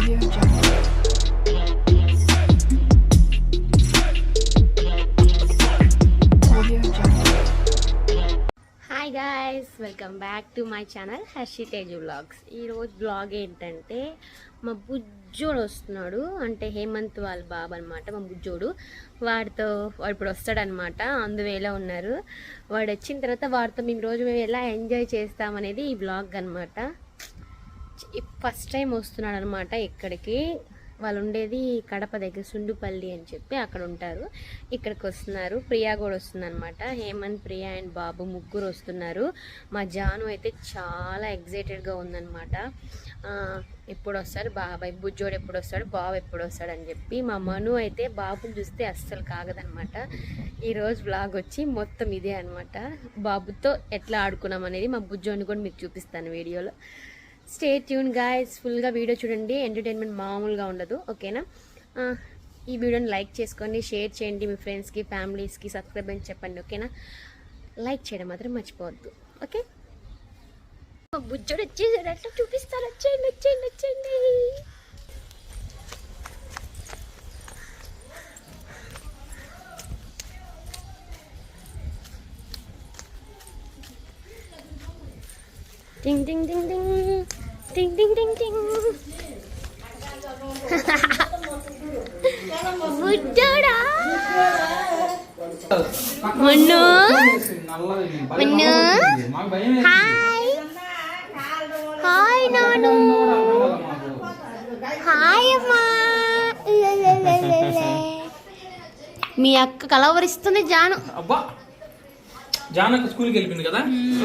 Hi guys welcome back to my channel Harshi Teju vlogs ఈరోజు vlog ఏంటంటే మా బుజ్జోడు వస్తున్నాడు. అంటే హేమంత్ వాళ్ళ బాబు అనమాట మా బుజ్జోడు. వాడితో వాడు ఇప్పుడు వస్తాడనమాట అందువేలో ఉన్నారు. వాడు వచ్చిన తర్వాత వాడితో మేము రోజు మేము ఎలా ఎంజాయ్ చేస్తామనేది ఈ బ్లాగ్ అనమాట ఫస్ట్ టైం వస్తున్నాడు అనమాట ఇక్కడికి. వాళ్ళు ఉండేది కడప దగ్గర సుండుపల్లి అని చెప్పి అక్కడ ఉంటారు. ఇక్కడికి వస్తున్నారు. ప్రియా కూడా వస్తుందన్నమాట హేమంత్ ప్రియా అండ్ బాబు ముగ్గురు వస్తున్నారు. మా జాను అయితే చాలా ఎగ్జైటెడ్గా ఉందన్నమాట ఎప్పుడు వస్తాడు? బాబాయ్ బుజ్జోడు ఎప్పుడు వస్తాడు? బాబు ఎప్పుడు వస్తాడు అని చెప్పి మా మను అయితే బాబుని చూస్తే అస్సలు కాగదనమాట. ఈరోజు బ్లాగ్ వచ్చి మొత్తం ఇదే అనమాట. బాబుతో ఎట్లా ఆడుకున్నాం అనేది మా బుజ్జోని కూడా మీకు చూపిస్తాను వీడియోలో. స్టే ట్యూన్ గాయస్ ఫుల్గా వీడియో చూడండి. ఎంటర్టైన్మెంట్ మామూలుగా ఉండదు. ఓకేనా? ఈ వీడియోని లైక్ చేసుకోండి షేర్ చేయండి మీ ఫ్రెండ్స్కి ఫ్యామిలీస్కి సబ్స్క్రైబ్ అని చెప్పండి ఓకేనా? లైక్ చేయడం మాత్రం మర్చిపోవద్దు ఓకే? మా బుజ్జోడు వచ్చేసాడు. అట్లా చూపిస్తారు వచ్చేయండి వచ్చేయండి వచ్చేయండి. టింగ్ టింగ్ టింగ్ టింగ్ టింగ్ టింగ్ టింగ్ టింగ్ బుజ్జోడా మున్ను? మున్ను? హాయ్. హాయ్ నాను. హాయ్ అమ్మా. మీ అక్క కలవరిస్తుంది జాను అబ్బా జానక్క స్కూల్కి వెళ్ళిపోయింది కదా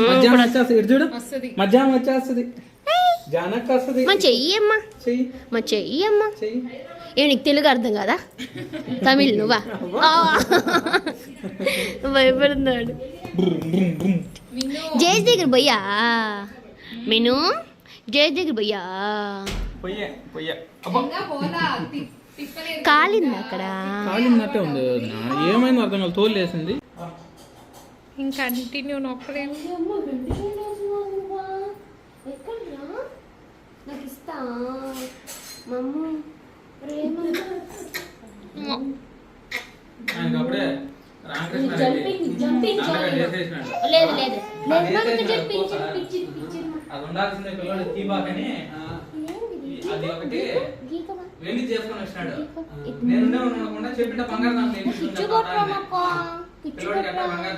మధ్యాహ్నం వచ్చేస్తుంది చూడు మధ్యాహ్నం వచ్చేస్తుంది మా చెయ్యి అమ్మా చెయ్యి. మా చెయ్యి అమ్మా చెయ్యి. ఏ నీకు తెలుగు అర్థం కదా? తమిళ్ నువ్వా. భయపడుతున్నాడు. జేజ్ దగ్గర పోయా మెను జేజ్ దగ్గర పోయా పొయ్యే పొయ్యే. కాలింది అక్కడ? కాలిందట్టే ఉంది. ఏమైంది అర్థం కాదు తోలు వేసింది ఇంకా కంటిన్యూ నొక్కలేదు అది ఉండాల్సిందే పిల్లడు తీబాకని అది ఒకటి వెళ్ళి చేసుకొని వచ్చినాడు నేను ఉండకుండా చెప్పిన బంగారు పిల్లడికి అట్లా బంగారు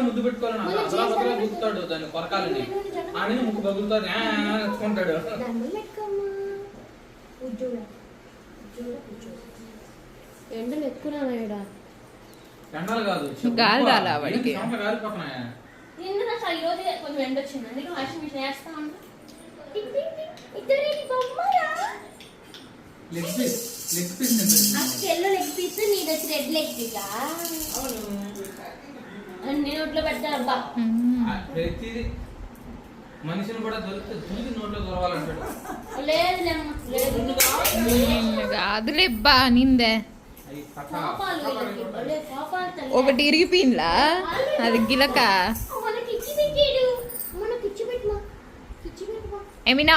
ముద్దు పెట్టుకోవాలని అలా బదలా ఎండలు ఎక్కువ ఎండలు కాదు గాలి కొంచెం ఎండ వచ్చింది అందుకే వాషింగ్ మిషన్ వేస్తా ఉంటా లెగ్ పీస్ లెగ్ పీస్ నాకు ఎల్లో లెగ్ పీస్ నీ దగ్గర రెడ్ లెగ్ పీస్ అవును. నేను నోట్లో పెట్టాను ప్రతిది మనిషిని కూడా దొరికితే దూకి నోట్లో దొరవాలంటాడు. లేదు కాదులే అబ్బా నిందే. ఒకటి ఇరిగిపోయిందా? అది గిలక. ఎమినా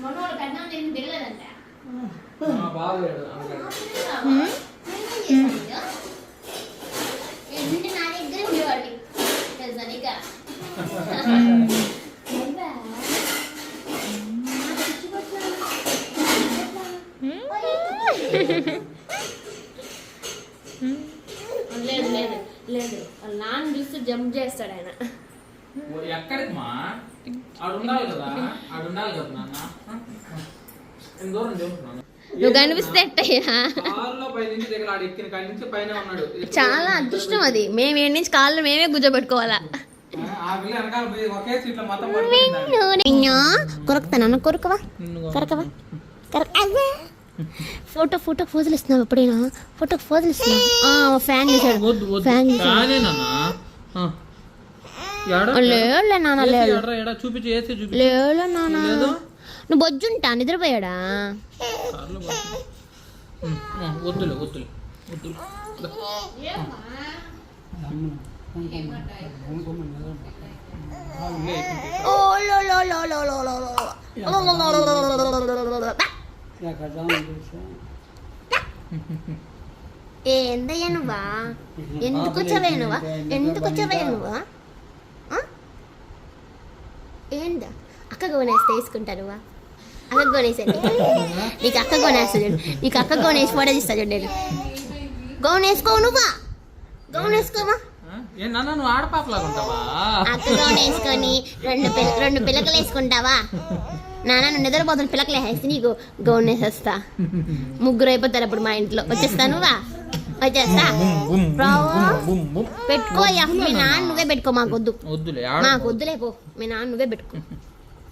మనోడు కన్నా నేను దిగలేదంట బాగా జంప్ చేస్తాడు ఆయన. నువ్వు కనిపిస్తే చాలా అదృష్టం అది. మేము ఏడు నుంచి కాళ్ళు మేమే గుజ్జపెట్టుకోవాలా కొరకుతాను? ఫోటో ఫోటో ఫోజులు ఇస్తున్నావు ఎప్పుడైనా? ఫోటో ఫోజులు ఇస్తున్నావు? ఫ్యాన్ ఫ్యాన్ లేవులే నాన్న లేవు నువ్వు బొజ్జుంటా? నిద్రపోయాడా? వద్దులే వద్దులే వద్దులే. ఏందయ్యా నువ్వా ఎందుకు నువ్వా ఎందుకు వచ్చావయ్యా నువ్వా? ఏందా? అక్క కొనేస్తే వేసుకుంటా నువ్వా అక్క కొనేసండి నీకు అక్క కొనేస్తా చూడు. నీకు అక్క కొనేసి ఫోటో తీస్తా చూడు నేను. గౌన్ నువ్వా? గౌన్ అక్క గౌన్ వేసుకొని రెండు పిల్ల రెండు పిల్లకలు వేసుకుంటావా? నాన్న నువ్వు నిద్రపోతున్న పిల్లకలు వేసి నీకు గౌన్ వేసేస్తా ముగ్గురు అయిపోతారు అప్పుడు మా ఇంట్లో. వచ్చేస్తా నువ్వా? వచ్చేస్తా? రావు. బుమ్, బుమ్. పెట్టుకో అయ్యా. మీ నాన్న నువ్వే పెట్టుకో మాకొద్దు వద్దులే ఆడ మాకు వద్దులే పో. మీ నాన్న నువ్వే పెట్టుకో.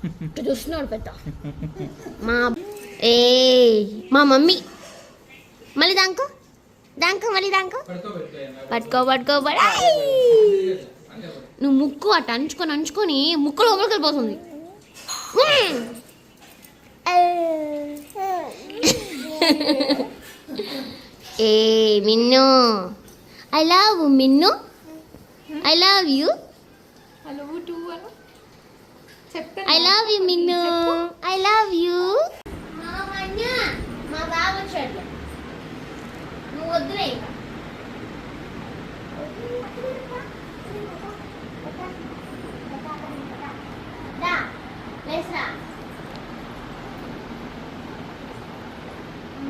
చూస్తున్నాడు పెట్ట మా ఏ మా మమ్మీ. మళ్ళీ దాంకో? దాంకో మళ్ళీ దాంకో. పట్టుకో పట్టుకో పడ నువ్వు ముక్కు అటు అంచుకొని అంచుకొని ముక్కు లోపలికి వెళ్ళిపోతుంది. మ్మ్. ఏ Minnu. I love Minnu. I love you. I love you Minnu. I love you. మా బాబు వచ్చాడు. నువ్వు వద్దులే. దా, లేస్రా.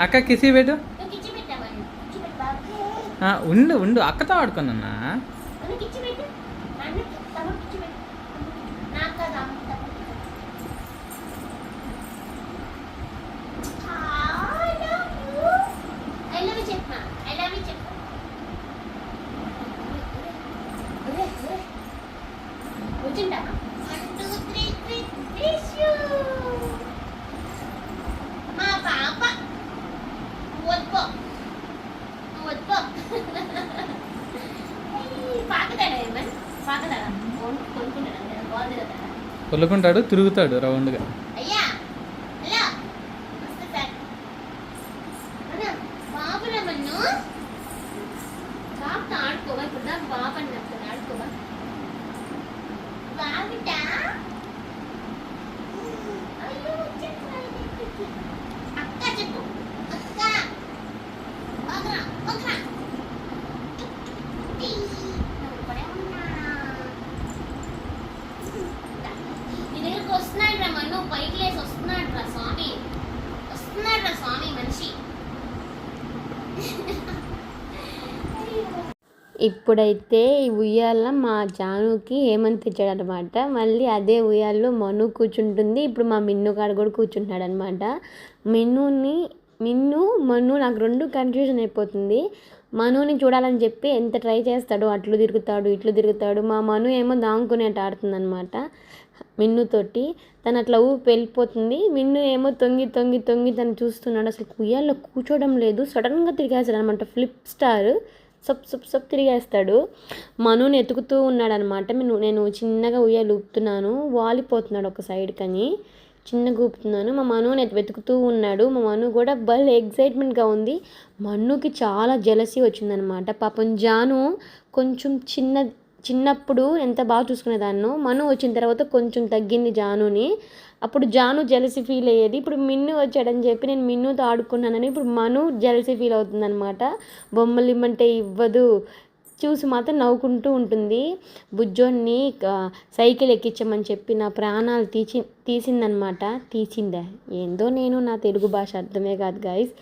అక్క కిసి పెట్టు. ఉండు ఉండు. అక్కతో ఆడుకున్నా కొల్లుకుంటాడు తిరుగుతాడు రౌండ్గా అయ్యా హలో వస్తా సార్ అన్నా బాబురా మన్ను బాబుతో ఆడుకోవా ఇప్పుడు దాకా బాబు అన్నప్పుడు ఆడుకోవా బాబుటా అయ్యో చెప్పు అక్క చెప్పు అక్క వదరా వదరా నువ్వు ఇక్కడే ఉన్నా నీ దగ్గరకు వస్తున్నాడు రా మన్ను పైకి లేసి వస్తున్నాడు రా స్వామి వస్తున్నాడు రా స్వామి మనిషి ఇప్పుడైతే ఈ ఉయ్యాల మా జానుకి హేమంత్ తెచ్చాడనమాట. అనమాట మళ్ళీ అదే ఉయ్యాల్లో మను కూర్చుంటుంది. ఇప్పుడు మా మిన్ను కాడ కూడా కూర్చుంటున్నాడు అనమాట మిన్నుని మిన్ను మను నాకు రెండు కన్ఫ్యూజన్ అయిపోతుంది. మనుని చూడాలని చెప్పి ఎంత ట్రై చేస్తాడో అట్లు తిరుగుతాడు ఇట్లు తిరుగుతాడు. మా మను ఏమో దాంకునేట ఆడుతుంది అనమాట మిన్నుతోటి. తను అట్లా ఊపి వెళ్ళిపోతుంది. మిన్ను ఏమో తొంగి తొంగి తొంగి తను చూస్తున్నాడు. అసలు ఉయ్యాల్లో కూర్చోవడం లేదు. సడన్గా తిరిగేస్తాడు అనమాట ఫ్లిప్ స్టార్. సప్ సప్ సప్ తిరిగేస్తాడు. మనుని ఎతుకుతూ ఉన్నాడనమాట. నేను నేను చిన్నగా ఉయ్యాలు ఊపుతున్నాను. వాలిపోతున్నాడు ఒక సైడ్ కని. చిన్నగా ఊపుతున్నాను. మా మను వెతుకుతూ ఉన్నాడు. మా మను కూడా భలే ఎగ్జైట్మెంట్గా ఉంది. మన్నుకి చాలా జలసి వచ్చిందనమాట. పాపం జాను కొంచెం చిన్న చిన్నప్పుడు ఎంత బాగా చూసుకునేదాన్నో మను వచ్చిన తర్వాత కొంచెం తగ్గింది జానుని. అప్పుడు జాను జలసి ఫీల్ అయ్యేది. ఇప్పుడు మిన్ను వచ్చాడని చెప్పి నేను మిన్నుతో ఆడుకున్నానని ఇప్పుడు మను జలసి ఫీల్ అవుతుందన్నమాట. బొమ్మలు ఇమ్మంటే ఇవ్వదు. చూసి మాత్రం నవ్వుకుంటూ ఉంటుంది. బుజ్జోన్ని సైకిల్ ఎక్కించమని చెప్పి నా ప్రాణాలు తీసి తీసిందనమాట తీసిందా? ఏందో నేను నా తెలుగు భాష అర్థమే కాదు గాయస్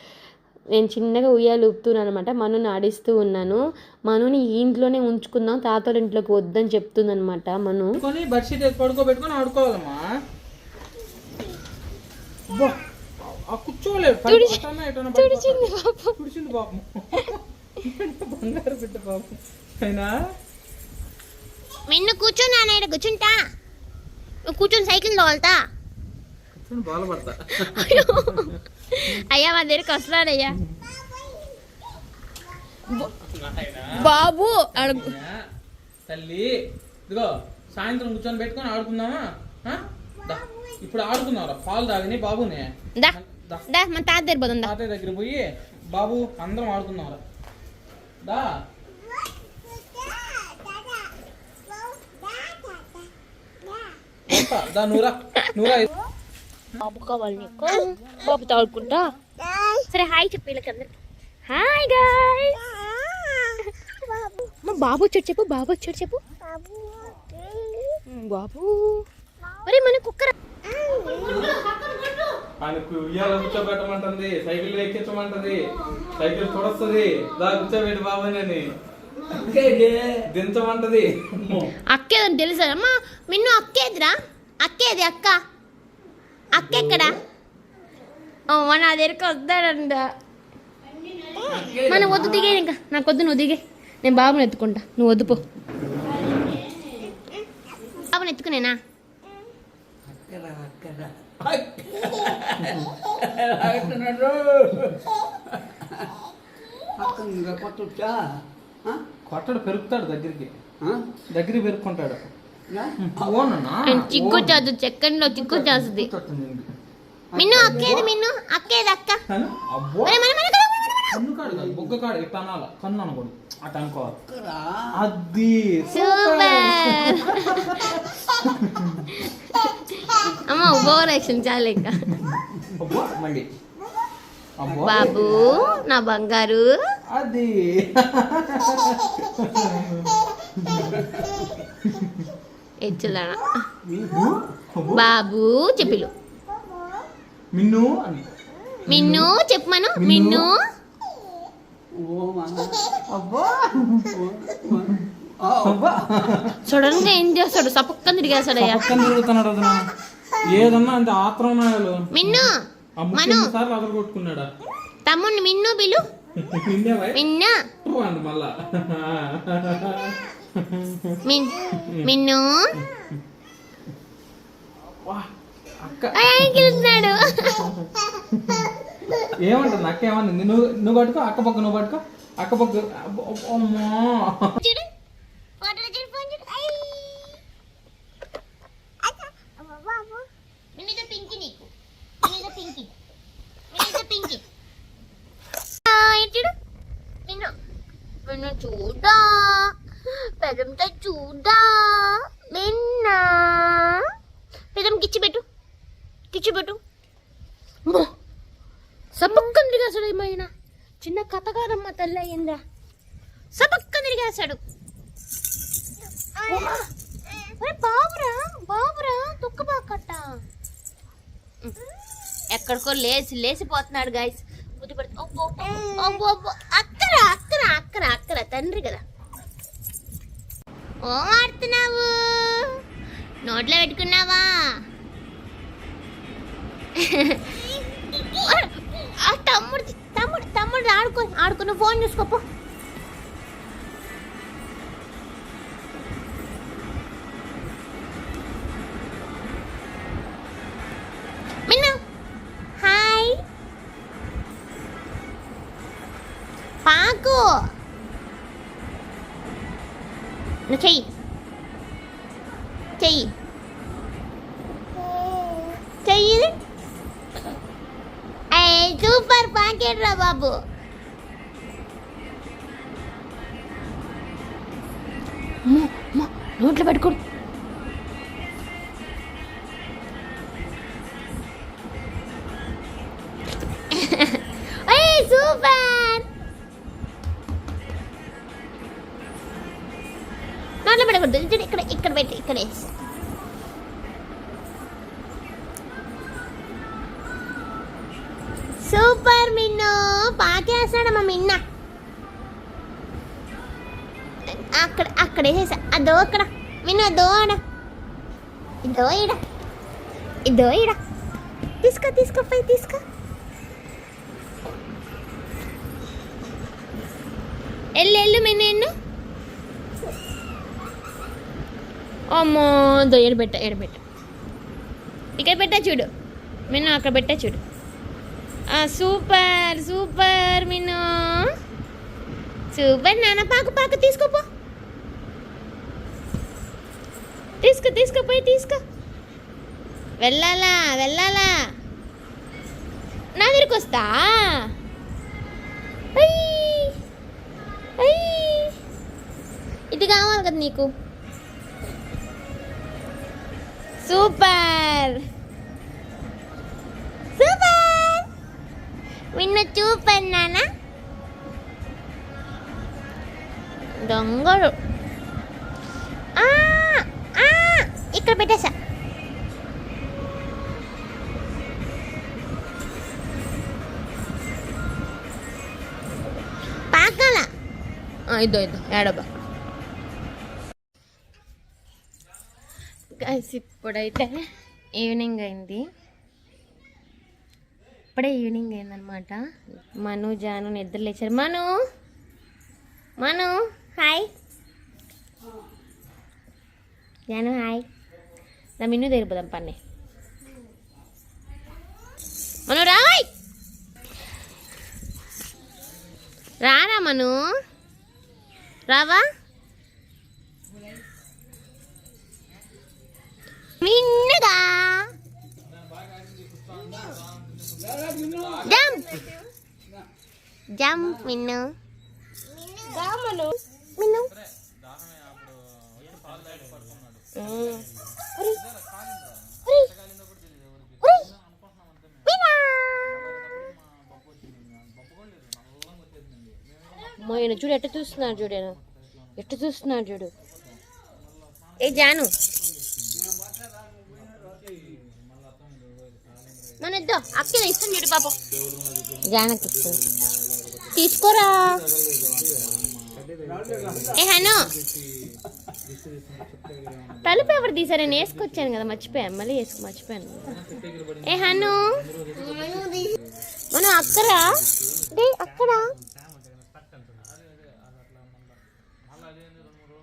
నేను చిన్నగా ఉయ్యాలు ఊపుతున్నాను అనమాట మనుని ఆడిస్తూ ఉన్నాను. మనుని ఈ ఇంట్లోనే ఉంచుకుందాం. తాతోళ్ళ ఇంట్లోకి వద్దని చెప్తుందనమాట మను. బెడ్షీట్ పడుకోబెట్టుకొని ఆడుకోవాలమ్మా. కూర్చోలేదు. తుడిచింది పాపం. బంగారు బిడ్డ పాపం. అయినా? కూర్చుంటా. కూర్చొని సైకిల్ తోలుతా. అయ్యా. మా దగ్గరికి వస్తున్నాడయ్యా బాబు అడుగు తల్లి ఇదిగో సాయంత్రం కూర్చొని పెట్టుకొని ఆడుకుందామా. ఇప్పుడు ఆడుకున్నారా పాలు తాగని బాబునే. దా దా. దా మన తాత దగ్గర తాతయ్య దగ్గర పోయి బాబు అందరం ఆడుకున్నారా. దా. నూరా నూరా బాబు కావాలి నీకు? బాబు తాగుకుంటా సరే హాయ్ చెప్పు వీళ్ళకందరికి. హాయ్ గాయ్ బాబు వచ్చాడు చెప్పు బాబు వచ్చాడు చెప్పు. బాబు. ఒరే మన కుక్కర? ఆయనకు ఉయ్యాల కూర్చోబెట్టమంటుంది సైకిల్ ఎక్కించమంటది సైకిల్ తొడస్తుంది. దా కూర్చోబెట్టి బాబాని దించమంటది. అమ్మో. అక్కేదని తెలుసా? అమ్మా మిన్ను అక్కేదిరా? అక్కేది అక్క? అక్క ఎక్కడ? ఓ నా దగ్గరికి వస్తాడంట. మన వద్దు దిగే ఇంకా. నాకు వద్దు నువ్వు దిగే. నేను బాబుని ఎత్తుకుంటా. నువ్వు వద్దు బాబుని ఎత్తుకునేనా కొట్టడు పెరుగుతాడు దగ్గరికి. దగ్గరికి పెరుక్కుంటాడు చిక్కు చేదు చెక్కంలో చిక్కు చేస్తుంది మిన్ను అక్కేది మిన్ను అక్కేది అక్క. బొగ్గ కాడు కన్ను అనకూడదు అనుకోవాలి అది అమ్మ ఓవర్ యాక్షన్ చాలు ఇంకా. అబ్బో మళ్ళీ. అబ్బో. బాబు నా బంగారు. అది. ఎచ్చులన. బాబు చెప్పిలు. మిన్ను మిన్ను చెప్పమను మిన్ను. సడన్గా ఏం చేస్తాడు? సపక్కన తిరిగేస్తాడు అయ్యా తిరుగుతున్నాడు అతను. ఏదన్నా అంటే ఆత్రం మిన్ను. మను. సార్లు అదలు కొట్టుకున్నాడా తమ్ముడిని మిన్ను బిలు మిన్ను. మళ్ళా. మిన్ను ఏమంటుంది? అక్క ఏమన్నది నువ్వు నువ్వు పట్టుకో అక్క పక్క నువ్వు పట్టుకో. అక్క పక్క. చూడు. పెదంతో చూడా నిన్న పెదం కిచ్చి పెట్టు కిచ్చి పెట్టు అమ్మో, సపక్కన తిరిగేసాడు ఏమైనా చిన్న కథగారమ్మ తల్లి అయిందా సపక్కన తిరిగేసాడు బాబురా బాబురా తుక్కబాకట్ట ఎక్కడికో లేచి లేచిపోతున్నాడు గాయస్ బుద్ధి పడి అబ్బో, అబ్బో, అబ్బో. అక్కర అక్కర అక్కర అక్కర తండ్రి కదా. ఓ ఆడుతున్నావు? నోట్లో పెట్టుకున్నావా? తమ్ముడు తమ్ముడు తమ్ముడు ఆడుకో ఆడుకున్న ఫోన్ చూసుకోపో సూపర్ పాకెట్ రా బాబు. నోట్లో పెట్టుకోడు ఏయ్ సూపర్. నోట్లో పెట్టకూడదు ఇక్కడ ఇక్కడ పెట్టి ఇక్కడ. వేసేసా అదో అక్కడ మిన్ను అదో ఇదో ఇడ ఇదో ఇడ తీసుకో తీసుకో పోయి తీసుకో ఎల్లు ఎల్లు మిన్ను ఎన్ను అమ్మో దో ఎడబెట్ట ఎడబెట్ట ఇక్కడ పెట్టా చూడు మిన్ను అక్కడ పెట్టా చూడు సూపర్ సూపర్ మిన్ను సూపర్ నాన్న పాకు పాకు తీసుకోపో తీసుకో తీసుకో పోయి తీసుకో. వెళ్ళాలా వెళ్ళాలా? నా దగ్గరికి వస్తా. ఇది కావాలి కదా నీకు. సూపర్. సూపర్. నిన్ను చూపర్ నాన్న. దొంగడు. ఇక్కడ పెట్టేసా పాకాల. ఇదో ఇదో ఏడబా గైస్ ఇప్పుడైతే ఈవినింగ్ అయింది. ఇప్పుడే ఈవినింగ్ అయిందనమాట మను జాను నిద్ర లేచారు. మను మను హాయ్. జాను హాయ్. నా మిన్ను తెరిపోదాం పన్నే. మను రాయ్ రారా మను? రావా? మిన్నుగా జంప్! జంప్ మిన్ను. మిన్ను. ఉమ్. ఉరి. ఉరి. ఉరి. మిన్నా. అమ్మో, ఈయన చూడు ఎట్ట చూస్తున్నాడు చూడు ఈయన. ఎట్ట చూస్తున్నాడు చూడు. ఏ జాను. మన ఇద్దో అక్కడ ఇస్తాను చూడు పాపం. జానకి ఇస్తుంది తీసుకోరా. ఏ హను. తలుపు ఎవరు తీసారు? నేను వేసుకొచ్చాను కదా మర్చిపోయాను. మళ్ళీ వేసుకు మర్చిపోయాను. ఏ హను. మనం అక్కరా? అక్కడ?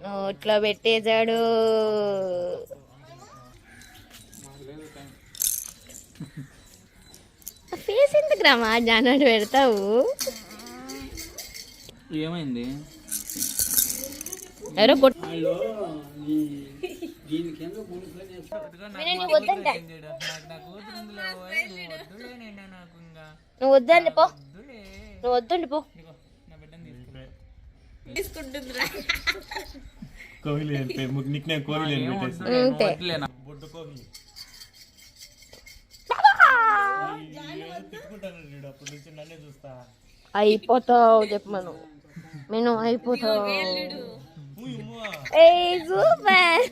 నోట్లో పెట్టేశాడు. ఫేస్ ఎందుకు రామా జానాడు పెడతావు? ఏమైంది? ఎవరో కొట్ నువ్వు వద్దండి పో. నువ్వు వద్దండి పో. కోహ్లీ పేరు నిక్ నేమ్ కోహ్లీ అని పెట్టేసి. అంతే బొడ్డు కోహ్లీ. అయిపోతావు చెప్పు మనం. నేను అయిపోతావు. ఏ సూపర్.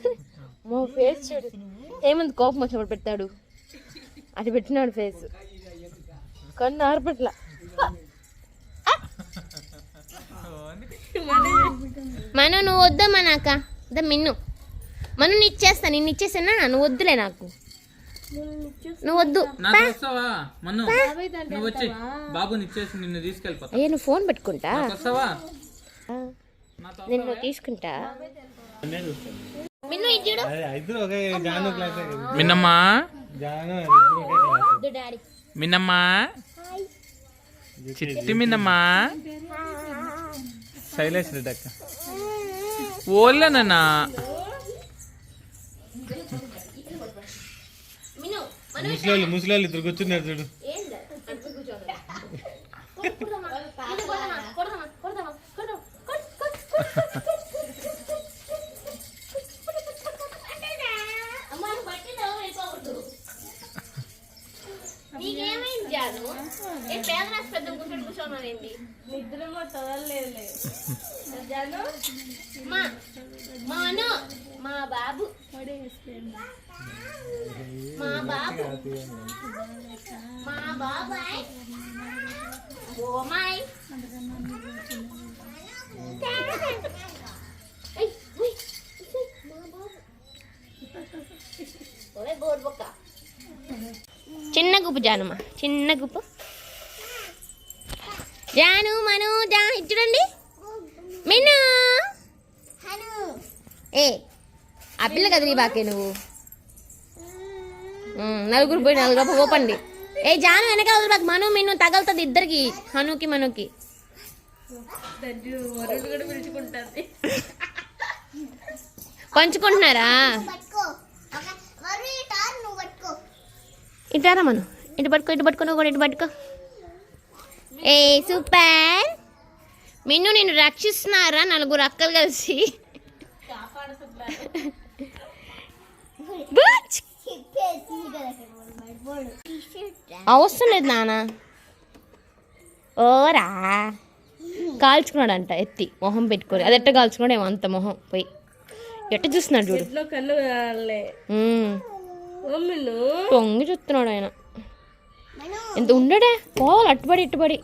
మో ఫేస్ చూడు. ఏమంది కోపం వచ్చినప్పుడు పెట్టాడు అది పెట్టినాడు ఫేస్ కన్ను ఆరపట్ల మను నువ్వు వద్దమ్మా నాక ద మిన్ను. మనం నీకు ఇచ్చేస్తా నిన్ను ఇచ్చేసానా? నువ్వు వద్దులే నాకు. నువ్వు వద్దు. అయ్యా నువ్వు ఫోన్ పెట్టుకుంటా? నిన్ను తీసుకుంటా. మిన్నమ్మా? మిన్నమ్మా? చిట్టి మిన్నమ్మా? శైలేష్ రెడ్డి అక్క. ఓళ్ళనన్నా ముసలి ముసలి ఇద్దరు కూర్చున్నారు చూడు. నిద్ర తగలేదు మా మాను మా బాబు. మా బాబు. మా బాబాయ్. బోమాయ్ మా చిన్న గుప్పు జానుమా చిన్న గుప్పు. జాను మను జా చూడండి మిన్ను. ఏ ఆ పిల్ల కదా నీ బాకే నువ్వు. నలుగురు పోయి నలుగురు ఓపండి. ఏ జాను వెనక వదిలిపాకు మను మిన్ను తగలుతుంది ఇద్దరికి. హనుకి మనుకి. పంచుకుంటున్నారా? ఇటారా మను. ఇటు పట్టుకో ఇటు పట్టుకో నువ్వు కూడా ఇటు పట్టుకో. ఏ సూపర్. మిన్ను నేను రక్షిస్తున్నారా? నలుగురు అక్కలు కలిసి. అవసరం లేదు నాన్న. ఓరా. కాల్చుకున్నాడంట ఎత్తి మొహం పెట్టుకొని. అది ఎట్ట కాల్చుకున్నాడు ఏమో అంత మొహం పోయి. ఎట్ట చూస్తున్నాడు చూడు. పొంగి చూస్తున్నాడు ఆయన. ఎంత ఉండడే పోవాలి అట్టుబడి ఇట్టుబడి.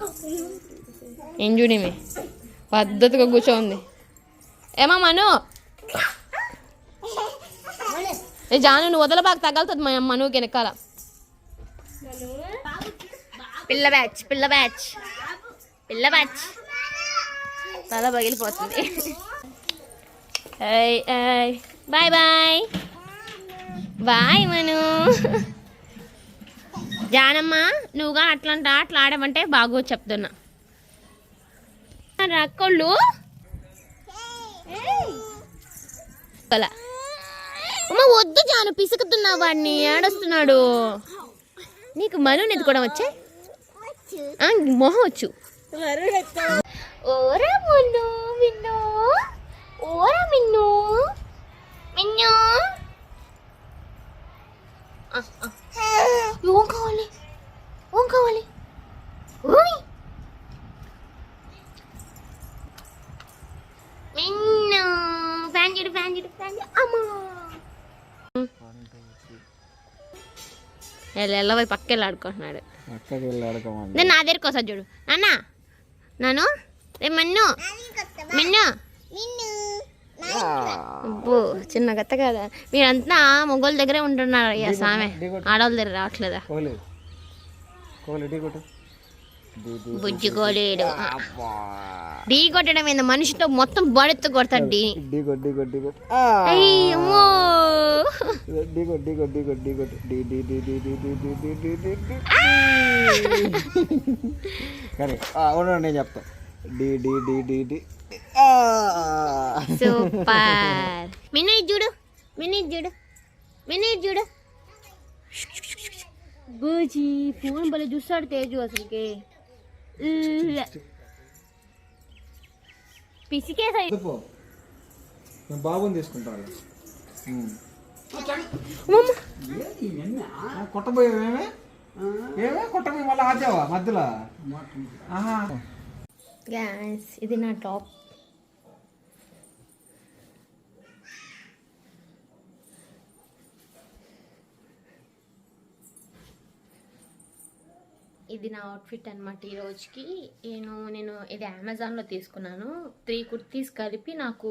ఏం చూడేమి పద్ధతిగా కూర్చోంది. ఏమా మను? ఏ జాను నువ్వు వదల బాగా తగలుతుంది మా మనుకి వెనకాల. పిల్ల బ్యాచ్ పిల్ల బ్యాచ్. పిల్ల బ్యాచ్. తల పగిలిపోతుంది. Bye bye. బాయ్ మను. జానమ్మ నువ్వు కానీ అట్లా అట్లా ఆడమంటే బాగో చెప్తున్నా. రక్కోళ్ళు అలా అమ్మ వద్దు పిసుకుతున్నావు వాడిని ఏడొస్తున్నాడు. నీకు మను ఎత్తుకోవడం వచ్చే? ఆ, మొహం వచ్చు. ఓరా మున్ను మిన్ను ఓరా మిన్ను మిన్ను. ఓం ఆ. ఏం కావాలి ఏం కావాలి. ఓయ్. మిన్ను. ఫ్యాన్ చూడు ఫ్యాన్ చూడు ఫ్యాన్ అమ్మా. ఎల్ల పోయి పక్కెళ్ళి ఆడుకుంటున్నాడు. అక్కకి వెళ్ళి ఆడుకోమని నేను నా దగ్గరికి వస్తా చూడు. నాన్న నాను రే మన్ను మిన్ను. అబ్బో చిన్న గత్త కదా. మీరంతా మొగోళ్ళ దగ్గరే ఉంటున్నారు అయ్యా సామె. ఆడవాళ్ళ దగ్గర రావట్లేదా కోహ్లీ కోహ్లీ ఢీ కొట్టు బుజ్జుకోలేడు ఢీ కొట్టడం ఏంది మనిషితో మొత్తం బడెత్తు కొడతాడు కానీ ఉండండి నేను చెప్తా D D D D D super mini చూడు మినీ చూడు మినీ చూడు బూజీ ఫోన్ భలే చూస్తాడు తేజు అసలుకి. పిసికేసా బాబుని తీసుకుంటాను ఏమే కొట్టబోయి మళ్ళీ ఆచావా మధ్యలో ఇది నా టాప్ ఇది నా అవుట్ఫిట్ అనమాట ఈ రోజుకి. నేను నేను ఇది అమెజాన్లో తీసుకున్నాను. త్రీ కుర్తీస్ కలిపి నాకు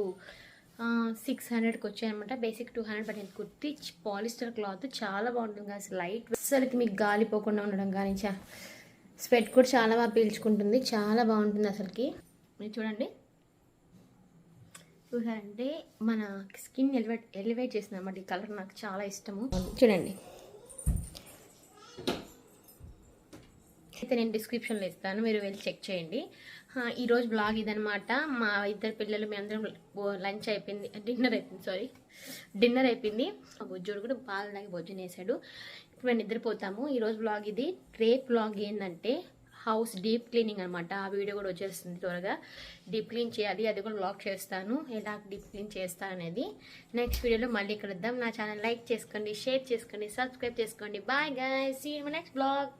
సిక్స్ హండ్రెడ్కి వచ్చాయి అనమాట బేసిక్ టూ హండ్రెడ్ పట్టింది కుర్తీ పాలిస్టర్ క్లాత్ చాలా బాగుంటుంది అసలు లైట్ అసలుకి మీకు గాలిపోకుండా ఉండడం కానీ స్వెట్ కూడా చాలా బాగా పీల్చుకుంటుంది. చాలా బాగుంటుంది అసలుకి. మీరు చూడండి. చూసారంటే మన స్కిన్ ఎలివేట్ ఎలివేట్ చేసింది అన్నమాట ఈ కలర్ నాకు చాలా ఇష్టము. చూడండి. అయితే నేను డిస్క్రిప్షన్లో ఇస్తాను మీరు వెళ్ళి చెక్ చేయండి. ఈరోజు బ్లాగ్ ఇదనమాట మా ఇద్దరు పిల్లలు మేమందరం అందరం లంచ్ అయిపోయింది. డిన్నర్ అయిపోయింది సారీ డిన్నర్ అయిపోయింది. బుజ్జుడు కూడా బాగా లాగి భోజనం వేసాడు ఇప్పుడు మేము నిద్రపోతాము. ఈరోజు బ్లాగ్ ఇది. రేపు బ్లాగ్ ఏంటంటే హౌస్ డీప్ క్లీనింగ్ అనమాట ఆ వీడియో కూడా వచ్చేస్తుంది త్వరగా. డీప్ క్లీన్ చేయాలి అది కూడా బ్లాగ్ చేస్తాను. ఎలా డీప్ క్లీన్ చేస్తాను అనేది నెక్స్ట్ వీడియోలో మళ్ళీ కలుద్దాం. నా ఛానల్ లైక్ చేసుకోండి షేర్ చేసుకోండి సబ్స్క్రైబ్ చేసుకోండి. Bye guy see next vlog